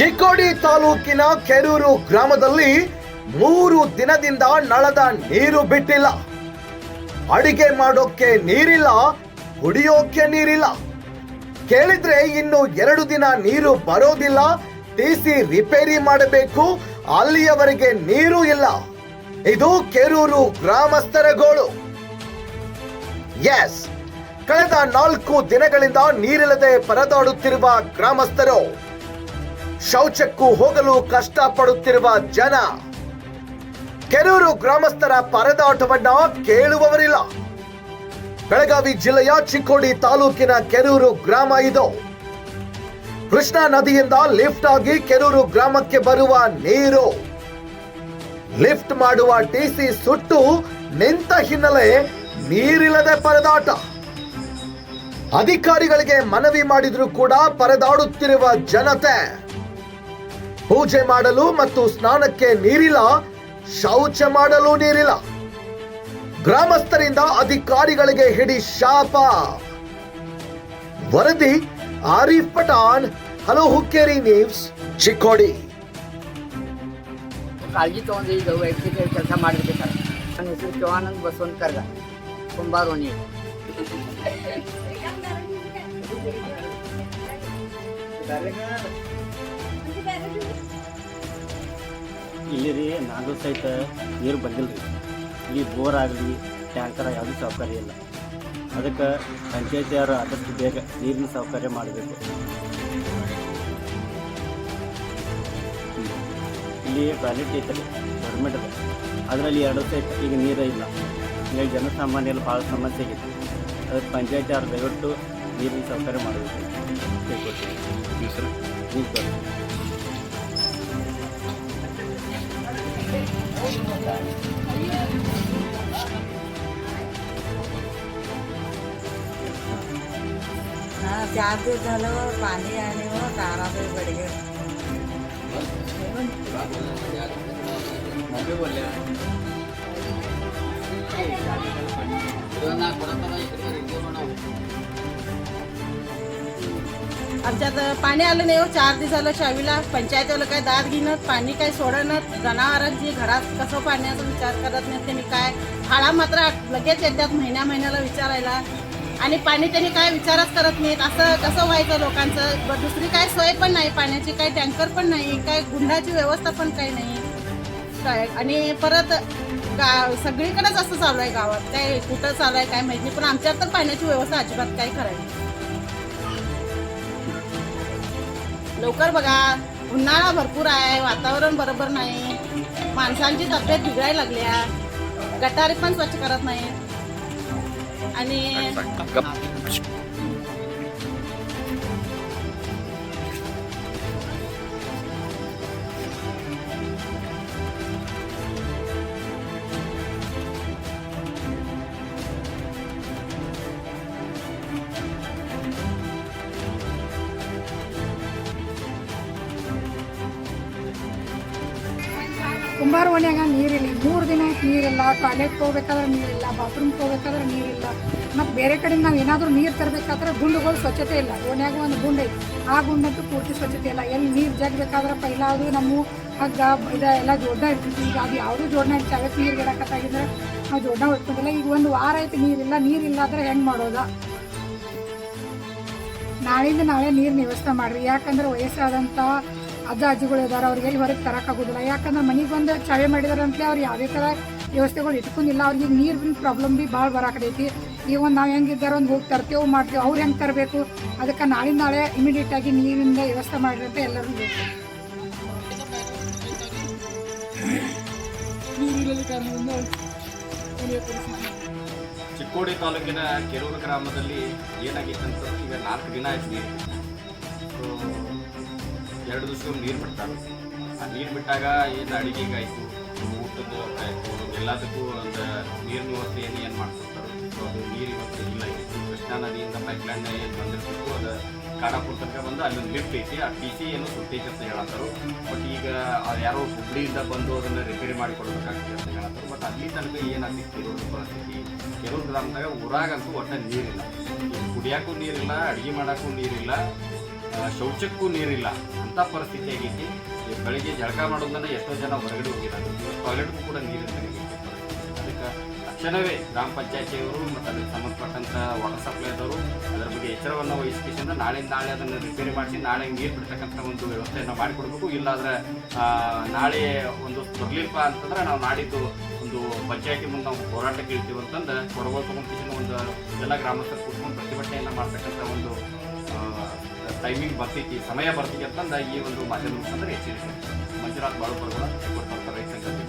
ಚಿಕ್ಕೋಡಿ ತಾಲೂಕಿನ ಕೆರೂರು ಗ್ರಾಮದಲ್ಲಿ ಮೂರು ದಿನದಿಂದ ನಳದ ನೀರು ಬಿಟ್ಟಿಲ್ಲ. ಅಡಿಗೆ ಮಾಡೋಕೆ ನೀರಿಲ್ಲ ಕುಡಿಯೋಕೆ ನೀರಿಲ್ಲ. ಕೇಳಿದ್ರೆ ಇನ್ನು ಎರಡು ದಿನ ನೀರು ಬರೋದಿಲ್ಲ ಟಿಸಿ ರಿಪೇರಿ ಮಾಡಬೇಕು, ಅಲ್ಲಿಯವರೆಗೆ ನೀರು ಇಲ್ಲ. ಇದು ಕೆರೂರು ಗ್ರಾಮಸ್ಥರ ಗೋಳು. ಎಸ್, ಕಳೆದ ನಾಲ್ಕು ದಿನಗಳಿಂದ ನೀರಿಲ್ಲದೆ ಪರದಾಡುತ್ತಿರುವ ಗ್ರಾಮಸ್ಥರು. ಶೌಚಕ್ಕೂ ಹೋಗಲು ಕಷ್ಟಪಡುತ್ತಿರುವ ಜನ. ಕೆರೂರು ಗ್ರಾಮಸ್ಥರ ಪರದಾಟವನ್ನ ಕೇಳುವವರಿಲ್ಲ. ಬೆಳಗಾವಿ ಜಿಲ್ಲೆಯ ಚಿಕ್ಕೋಡಿ ತಾಲೂಕಿನ ಕೆರೂರು ಗ್ರಾಮ ಇದು. ಕೃಷ್ಣಾ ನದಿಯಿಂದ ಲಿಫ್ಟ್ ಆಗಿ ಕೆರೂರು ಗ್ರಾಮಕ್ಕೆ ಬರುವ ನೀರು. ಲಿಫ್ಟ್ ಮಾಡುವ ಟಿಸಿ ಸುಟ್ಟು ನಿಂತ ಹಿನ್ನೆಲೆ ನೀರಿಲ್ಲದೆ ಪರದಾಟ. ಅಧಿಕಾರಿಗಳಿಗೆ ಮನವಿ ಮಾಡಿದ್ರು ಕೂಡ ಪರದಾಡುತ್ತಿರುವ ಜನತೆ. ಪೂಜೆ ಮಾಡಲು ಮತ್ತು ಸ್ನಾನಕ್ಕೆ ನೀರಿಲ್ಲ ಶೌಚ ಮಾಡಲು ನೀರಿಲ್ಲ. ಗ್ರಾಮಸ್ಥರಿಂದ ಅಧಿಕಾರಿಗಳಿಗೆ ಹಿಡಿ ಶಾಪ. ವರದಿ ಆರಿಫ್ ಪಠಾಣ್ ಹಲೋ ಹುಕ್ಕೇರಿ ನ್ಯೂಸ್ ಚಿಕ್ಕೋಡಿ. ಕಾಳಜಿ ತಗೊಂಡು ಈಗ ವೈಯಕ್ತಿಕ ಕೆಲಸ ಮಾಡಿರ್ಬೇಕಾರೆ ನನ್ನ ಹೆಸರು ಶಿವಾನಂದ್ ಬಸವಂತ ಕರ್ಗ ಕುಂಬಾರೋಣಿ ಇಲ್ಲಿ ರೀ ನಾಲ್ಕು ಸಹಿತ ನೀರು ಬಂದಿಲ್ಲ ರೀ ಇಲ್ಲಿ ಬೋರ್ ಆಗಲಿ ಟ್ಯಾಂಕರ್ ಯಾವುದೂ ಸೌಕರ್ಯ ಇಲ್ಲ. ಅದಕ್ಕೆ ಪಂಚಾಯತಿಯವರು ಆದಷ್ಟು ಬೇಗ ನೀರಿನ ಸೌಕರ್ಯ ಮಾಡಬೇಕು. ಇಲ್ಲಿ ಟಾಯ್ಲೆಟ್ ಐತೆ ಗೌರ್ಮೆಂಟ್ ಅದ ಅದರಲ್ಲಿ ಎರಡು ಸಹಿತ ಈಗ ನೀರೇ ಇಲ್ಲ. ಹೀಗಾಗಿ ಜನಸಾಮಾನ್ಯರು ಭಾಳ ಸಮಸ್ಯೆ ಇದೆ. ಅದಕ್ಕೆ ಪಂಚಾಯತಿ ಅವ್ರು ದಯವಿಟ್ಟು ನೀರಿನ ಸೌಕರ್ಯ ಮಾಡಬೇಕು. ಕೇಳ್ಕೊಳ್ತೀನಿ हा चार दिवस झालं पाणी आणि मग दारात गडगे आमच्यात पाणी आलं नाही हो. चार दिवस झालं शावीला. पंचायतवालं काय दाद घेणं पाणी काय सोडणं जनावरांची घरात कसं पाण्याचा विचार करत नाही त्यांनी काय. फाळा मात्र लगेच येतात महिन्या महिन्याला विचारायला. आणि पाणी त्यांनी काय विचारच करत नाहीत. असं कसं व्हायचं लोकांचं? ब- दुसरी काय सोय पण नाही. पाण्याची काय टँकर पण नाही. काय गुंडाची व्यवस्था पण काही नाही. काय? आणि परत गा सगळीकडेच असं चालू आहे गावात. काय कुठं चालू आहे काय माहिती नाही. पण आमच्यात तर पाण्याची व्यवस्था अजिबात काही करायची लवकर बघा. उन्हाळा भरपूर आहे वातावरण बरोबर नाही. माणसांची तब्येत बिघडायला लागल्या. गटारी पण स्वच्छ करत नाही. आणि ಕುಂಬಾರ ಓಣ್ಯಾಗ ನೀರಿಲ್ಲ ಮೂರು ದಿನ ನೀರಿಲ್ಲ. ಟಾಯ್ಲೆಟ್ ಹೋಗ್ಬೇಕಾದ್ರೆ ನೀರಿಲ್ಲ ಬಾತ್ರೂಮ್ ಹೋಗ್ಬೇಕಾದ್ರೆ ನೀರಿಲ್ಲ. ಮತ್ತು ಬೇರೆ ಕಡೆಯಿಂದ ನಾವು ಏನಾದರೂ ನೀರು ತರಬೇಕಾದ್ರೆ ಗುಂಡುಗಳು ಸ್ವಚ್ಛತೆ ಇಲ್ಲ. ಓಣ್ಯಾಗ ಒಂದು ಗುಂಡು ಆ ಗುಂಡಂತೂ ಪೂರ್ತಿ ಸ್ವಚ್ಛತೆ ಇಲ್ಲ. ಎಲ್ಲಿ ನೀರು ಜಗ್ಬೇಕಾದ್ರೆ ಪೈಲ ಅದು ನಮ್ಮ ಹಗ್ಗ, ಇದ ಎಲ್ಲ ಜೋಡ್ನ ಇರ್ತಿತ್ತು ಈಗ ಅದು ಯಾವುದೂ ಜೋಡ್ನ ಇರ್ತಿ ಅವತ್ತು ನೀರು ಗಿಡಕತ್ತಾಗಿದ್ರೆ ನಾವು ಜೋಡ್ನ ಇಟ್ಕೊಂಡಿಲ್ಲ ಈಗ ಒಂದು ವಾರ ಆಯ್ತು ನೀರಿಲ್ಲ. ನೀರಿಲ್ಲ ಅಂದ್ರೆ ಹೆಂಗೆ ಮಾಡೋದಾ? ನಾಳೆಯಿಂದ ನಾಳೆ ನೀರಿನ ವ್ಯವಸ್ಥೆ ಮಾಡಿರಿ. ಯಾಕಂದ್ರೆ ವಯಸ್ಸಾದಂಥ ಅಜ್ಜ ಅಜ್ಜಿಗಳು ಇದಾರೆ ಅವ್ರಿಗೆ ಎಲ್ಲಿ ಹೊರಗೆ ತರಕಾಗೋದಿಲ್ಲ ಯಾಕಂದ್ರೆ ಮನೆಗೆ ಬಂದು ಚಾವೆ ಮಾಡಿದಾರೆ ಅಂತಲೇ ಅವ್ರು ಯಾವುದೇ ಥರ ವ್ಯವಸ್ಥೆಗಳು ಇಟ್ಕೊಂಡಿಲ್ಲ. ಅವ್ರಿಗೆ ನೀರಿನ ಪ್ರಾಬ್ಲಮ್ ಬಿ ಭಾಳ ಬರಾಕತೈತಿ. ಈಗ ಒಂದು ನಾವು ಹೆಂಗಿದ್ದಾರೆ ಒಂದು ಹೋಗಿ ತರ್ತೇವೆ ಮಾಡ್ತೇವೆ, ಅವ್ರು ಹೆಂಗೆ ತರಬೇಕು? ಅದಕ್ಕೆ ನಾಳೆ ನಾಳೆ ಇಮಿಡಿಯೇಟ್ ಆಗಿ ನೀರಿಂದ ವ್ಯವಸ್ಥೆ ಮಾಡ್ರಿ ಎಲ್ಲರೂ ಬೇಕು. ಚಿಕ್ಕೋಡಿ ತಾಲೂಕಿನ ಕೆರೂರು ಗ್ರಾಮದಲ್ಲಿ ಏನಾಗಿತ್ತು ಅಂತಂದ್ರೆ ಈಗ ನಾಲ್ಕು ದಿನ ಆಯ್ತು ಎರಡು ದಿವಸ ನೀರು ಬಿಡ್ತಾರೆ ಆ ನೀರು ಬಿಟ್ಟಾಗ ಏನು ಅಡಿಗೆಗಾಯಿತು ಊಟದ ಆಯಿತು? ಎಲ್ಲದಕ್ಕೂ ಒಂದು ನೀರಿನ ವ್ಯವಸ್ಥೆಯನ್ನು ಏನು ಮಾಡ್ತಿರ್ತಾರೆ. ಸೊ ಅದು ನೀರು ವ್ಯವಸ್ಥೆ ಇಲ್ಲ. ಕೃಷ್ಣಾ ನದಿಯಿಂದ ಪೈಪ್ಲೈನ್ ಏನು ಬಂದಿರ್ತಿತ್ತು, ಅದು ಖಾನಾಪುರ ತನಕ ಬಂದು ಅಲ್ಲೊಂದು ಲಿಫ್ಟ್ ಐತಿ. ಆ ಟಿ ಸಿ ಏನು ಸುತ್ತೈತಿ ಅಂತ ಹೇಳತ್ತರು. ಬಟ್ ಈಗ ಅದು ಯಾರೋ ಹುಬ್ಳಿಯಿಂದ ಬಂದು ಅದನ್ನು ರಿಪೇರಿ ಮಾಡಿ ಕೊಡಬೇಕಾಗ್ತದೆ ಅಂತ ಹೇಳತ್ತಾರು. ಬಟ್ ಅಲ್ಲಿ ತನಕ ಏನಾಗ್ತಿತ್ತು ಪರಿಸ್ಥಿತಿ. ಕೆಲವು ಗ್ರಾಮದಾಗ ಊರಾಗಂತೂ ಒಟ್ಟ ನೀರಿಲ್ಲ. ಕುಡಿಯೋಕ್ಕೂ ನೀರಿಲ್ಲ, ಅಡುಗೆ ಮಾಡೋಕ್ಕೂ ನೀರಿಲ್ಲ. ಶೌಚಕ್ಕೂ ನೀರಿಲ್ಲ. ಅಂತ ಪರಿಸ್ಥಿತಿ ಆಗೈತಿ ಬೆಳಗ್ಗೆ ಜಳಕ ಮಾಡೋದನ್ನ ಎಷ್ಟೋ ಜನ ಹೊರಗಡೆ ಹೋಗಿದ್ದಾರೆ. ಟಾಯ್ಲೆಟ್ಗೂ ಕೂಡ ನೀರಿಲ್ಲ ಅದಕ್ಕೆ ತಕ್ಷಣವೇ ಗ್ರಾಮ ಪಂಚಾಯತಿಯವರು ಮತ್ತು ಅದಕ್ಕೆ ಸಂಬಂಧಪಟ್ಟಂಥ ವಾಟರ್ ಸಪ್ಲೈದವರು ಅದರ ಬಗ್ಗೆ ಎಚ್ಚರವನ್ನು ವಹಿಸಿಕೊಂಡು ನಾಳೆ ನಾಳೆ ಅದನ್ನು ರಿಪೇರಿ ಮಾಡಿಸಿ ನಾಳೆ ನೀರು ಬಿಡ್ತಕ್ಕಂಥ ಒಂದು ವ್ಯವಸ್ಥೆಯನ್ನು ಮಾಡಿಕೊಡ್ಬೇಕು. ಇಲ್ಲಾಂದ್ರೆ ನಾಳೆ ಒಂದು ಬರಲಿಲ್ಪ ಅಂತಂದ್ರೆ ನಾವು ನಾಡಿದ್ದು ಒಂದು ಪಂಚಾಯತಿ ಮುಂದೆ ನಾವು ಹೋರಾಟಕ್ಕೆ ಇಳ್ತೀವಿ ಅಂತಂದ್ರೆ ಕೊಡಗೋ ತಗೊಂಡು ಒಂದು ಎಲ್ಲ ಗ್ರಾಮಸ್ಥರು ಕೂತ್ಕೊಂಡು ಪ್ರತಿಭಟನೆಯನ್ನು ಮಾಡ್ತಕ್ಕಂಥ ಒಂದು ಟೈಮಿಂಗ್ ಬರ್ತೈತಿ ಸಮಯ ಬರ್ತೈತಿ ಅಂತಂದು ಈ ಒಂದು ಮಾಧ್ಯಮ ಮುಖಾಂತರ ಎಚ್ಚರಿಕೆ. ಮಂಜುನಾಥ್ ಬಾಳುಪರ್ಗಳ ರೈತ ಸಂಘ